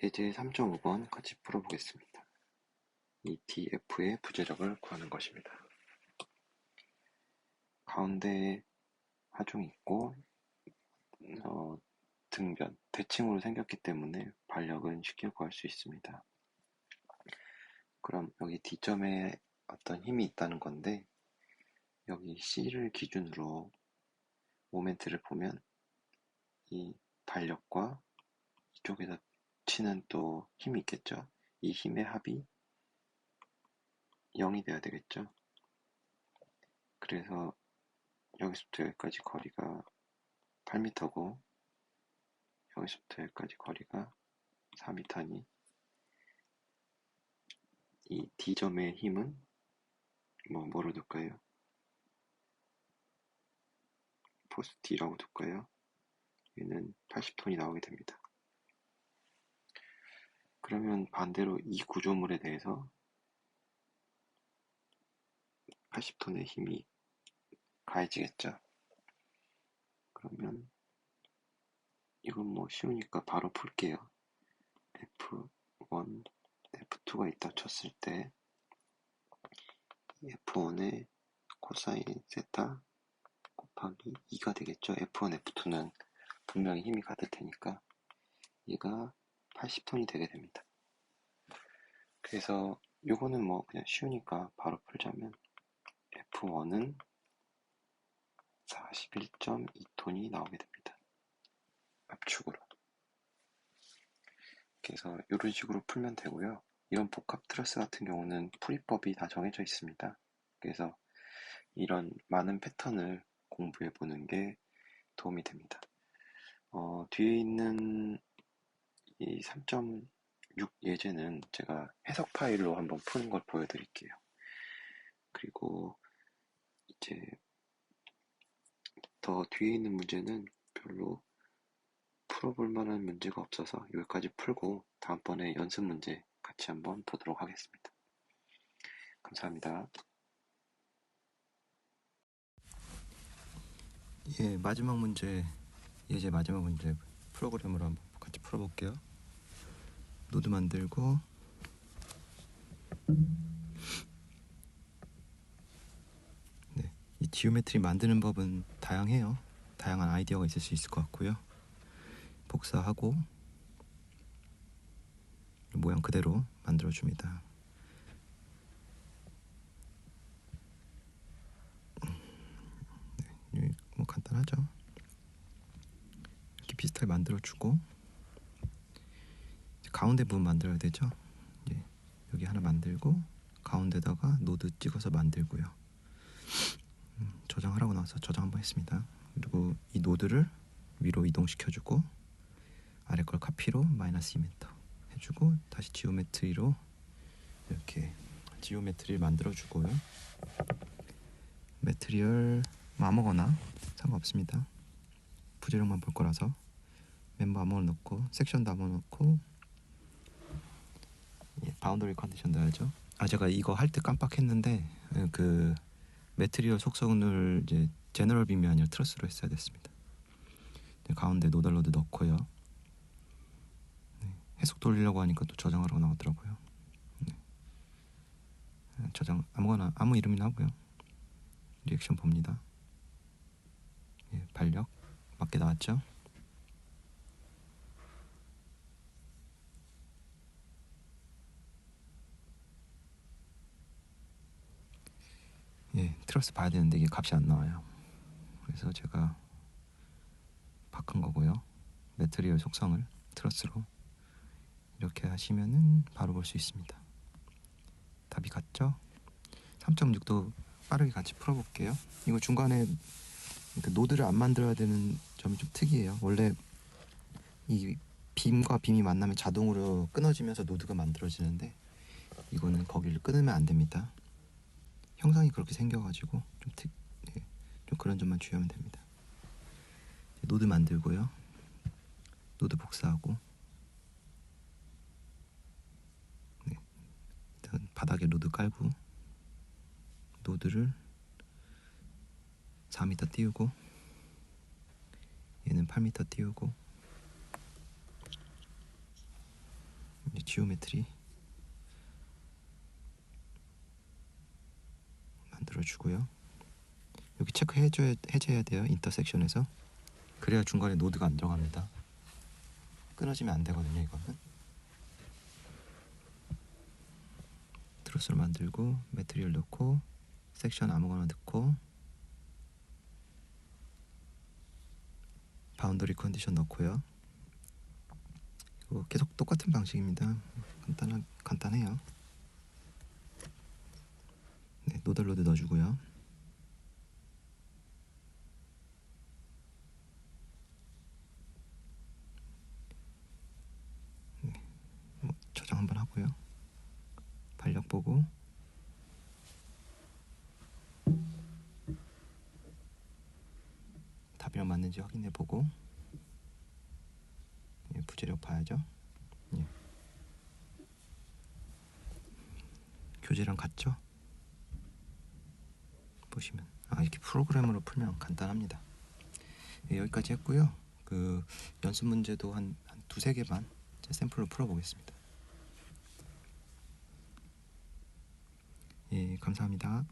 예제 3.5번 같이 풀어보겠습니다. 이 df의 부재력을 구하는 것입니다. 가운데에 하중이 있고 어, 등변, 대칭으로 생겼기 때문에 반력은 쉽게 구할 수 있습니다. 그럼 여기 D점에 어떤 힘이 있다는 건데 여기 C를 기준으로 모멘트를 보면 이 반력과 이쪽에서 치는 또 힘이 있겠죠. 이 힘의 합이 0이 돼야 되겠죠. 그래서 여기서부터 여기까지 거리가 8m고 여기서부터 여기까지 거리가 4m니 이 D점의 힘은 뭐 뭐로 둘까요? 포스 D라고 둘까요? 얘는 80톤이 나오게 됩니다. 그러면 반대로 이 구조물에 대해서 80톤의 힘이 가해지겠죠. 그러면 이건 뭐 쉬우니까 바로 풀게요. F1, F2가 있다 쳤을 때 F1의 코사인 세타 곱하기 2가 되겠죠. F1, F2는 분명히 힘이 같을 테니까 얘가 80톤이 되게 됩니다. 그래서 요거는 뭐 그냥 쉬우니까 바로 풀자면 F1은 41.2톤이 나오게 됩니다. 압축으로. 그래서 이런 식으로 풀면 되고요. 이런 복합 트러스 같은 경우는 풀이법이 다 정해져 있습니다. 그래서 이런 많은 패턴을 공부해 보는 게 도움이 됩니다. 어, 뒤에 있는 이 3.6 예제는 제가 해석 파일로 한번 푸는 걸 보여드릴게요. 그리고 이제 더 뒤에 있는 문제는 별로 풀어볼 만한 문제가 없어서 여기까지 풀고 다음번에 연습 문제 같이 한번 보도록 하겠습니다. 감사합니다. 예, 마지막 문제, 예제 마지막 문제 프로그램으로 한번 같이 풀어볼게요. 노드 만들고 네, 이 지오메트리 만드는 법은 다양해요. 다양한 아이디어가 있을 수 있을 것 같고요. 복사하고 모양 그대로 만들어 줍니다. 네, 뭐 간단하죠. 이렇게 비슷하게 만들어 주고 가운데 부분 만들어야 되죠. 예, 여기 하나 만들고 가운데다가 노드 찍어서 만들고요. 음, 저장하라고 나와서 저장 한번 했습니다. 그리고 이 노드를 위로 이동시켜주고 아래 걸 카피로 마이너스 2m 해주고 다시 지오메트리로 이렇게 지오메트리를 만들어주고요. 매트리얼 뭐 아무거나 상관없습니다. 부재력만 볼 거라서 멤버 아무거나 넣고 섹션도 아무거나 넣고 예, 바운더리 컨디션 넣어야죠. 아 제가 이거 할 때 깜빡했는데 그 매트리얼 속성을 이제 제너럴 빔이 아니라 트러스로 했어야 됐습니다. 네, 가운데 노달로드 넣고요. 네, 해석 돌리려고 하니까 또 저장하라고 나오더라고요. 네. 저장 아무거나 아무 이름이나 하고요. 리액션 봅니다. 예, 반력 맞게 나왔죠? 예, 트러스 봐야 되는데 이게 값이 안 나와요. 그래서 제가 바꾼 거고요. 매트리얼 속성을 트러스로 이렇게 하시면은 바로 볼 수 있습니다. 답이 같죠? 3.6도 빠르게 같이 풀어볼게요. 이거 중간에 그 노드를 안 만들어야 되는 점이 좀 특이해요. 원래 이 빔과 빔이 만나면 자동으로 끊어지면서 노드가 만들어지는데 이거는 거기를 끊으면 안 됩니다. 형상이 그렇게 생겨가지고 좀, 특, 네, 좀 그런 점만 주의하면 됩니다. 노드 만들고요. 노드 복사하고 네, 일단 바닥에 노드 깔고 노드를 4m 띄우고 얘는 8m 띄우고 이제 지오메트리 만들어 주고요. 여기 체크 해줘야 해제해야 돼요. 인터섹션에서 그래야 중간에 노드가 안 들어갑니다. 끊어지면 안 되거든요. 이거는 트로스를 만들고 매트리얼 넣고 섹션 아무거나 넣고 바운더리 컨디션 넣고요. 계속 똑같은 방식입니다. 간단한 간단해요. 네, 노덜로드 넣어주고요. 네, 뭐 저장 한번 하고요. 반력 보고 답이랑 맞는지 확인해 보고 예, 부재력 봐야죠. 예. 교재랑 같죠? 보시면 아 이렇게 프로그램으로 풀면 간단합니다. 예, 여기까지 했고요. 그 연습 문제도 한, 한 두세 개만 제 샘플로 풀어보겠습니다. 예, 감사합니다.